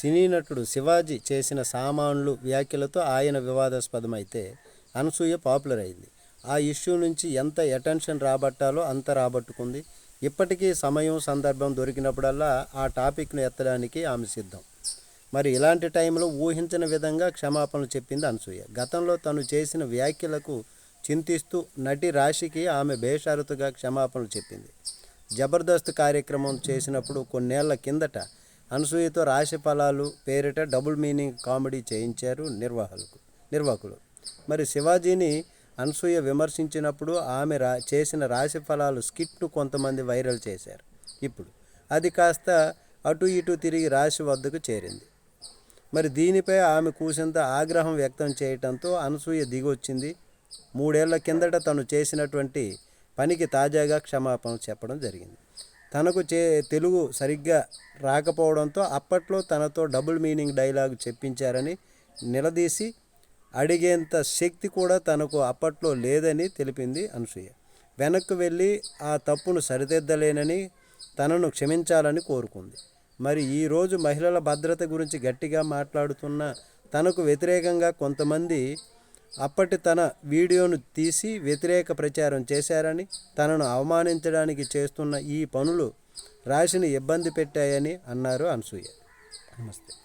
సినీ నటుడు శివాజీ చేసిన సామాన్లు వ్యాఖ్యలతో ఆయన వివాదాస్పదమైతే అనసూయ పాపులర్ అయింది. ఆ ఇష్యూ నుంచి ఎంత అటెన్షన్ రాబట్టాలో అంత రాబట్టుకుంది. ఇప్పటికీ సమయం సందర్భం దొరికినప్పుడల్లా ఆ టాపిక్ను ఎత్తడానికి ఆమె సిద్ధం. మరి ఇలాంటి టైంలో ఊహించిన విధంగా క్షమాపణలు చెప్పింది అనసూయ. గతంలో తను చేసిన వ్యాఖ్యలకు చింతిస్తూ నటి రాశికి ఆమె బేషరతుగా క్షమాపణలు చెప్పింది. జబర్దస్త్ కార్యక్రమం చేసినప్పుడు కొన్నేళ్ళ కిందట అనసూయతో రాశి ఫలాలు పేరిట డబుల్ మీనింగ్ కామెడీ చేయించారు నిర్వాహకులు నిర్వాహకులు. మరి శివాజీని అనసూయ విమర్శించినప్పుడు ఆమె రా చేసిన రాశి ఫలాలు స్కిట్ను కొంతమంది వైరల్ చేశారు. ఇప్పుడు అది కాస్త అటు ఇటు తిరిగి రాశి వద్దకు చేరింది. మరి దీనిపై ఆమె కూసింత ఆగ్రహం వ్యక్తం చేయటంతో అనసూయ దిగొచ్చింది. మూడేళ్ళ కిందట తను చేసినటువంటి పనికి తాజాగా క్షమాపణ చెప్పడం జరిగింది. తనకు చే తెలుగు సరిగ్గా రాకపోవడంతో అప్పట్లో తనతో డబుల్ మీనింగ్ డైలాగ్ చెప్పించారని నిలదీసి అడిగేంత శక్తి కూడా తనకు అప్పట్లో లేదని తెలిపింది అనసూయ. వెనక్కు వెళ్ళి ఆ తప్పును సరిదిద్దలేనని తనను క్షమించాలని కోరుకుంది. మరి ఈరోజు మహిళల భద్రత గురించి గట్టిగా మాట్లాడుతున్న తనకు వ్యతిరేకంగా కొంతమంది అప్పటి తన వీడియోను తీసి వ్యతిరేక ప్రచారం చేశారని తనను అవమానించడానికి చేస్తున్న ఈ పనులు రాశిని ఇబ్బంది పెట్టాయని అన్నారు అనసూయ. నమస్తే.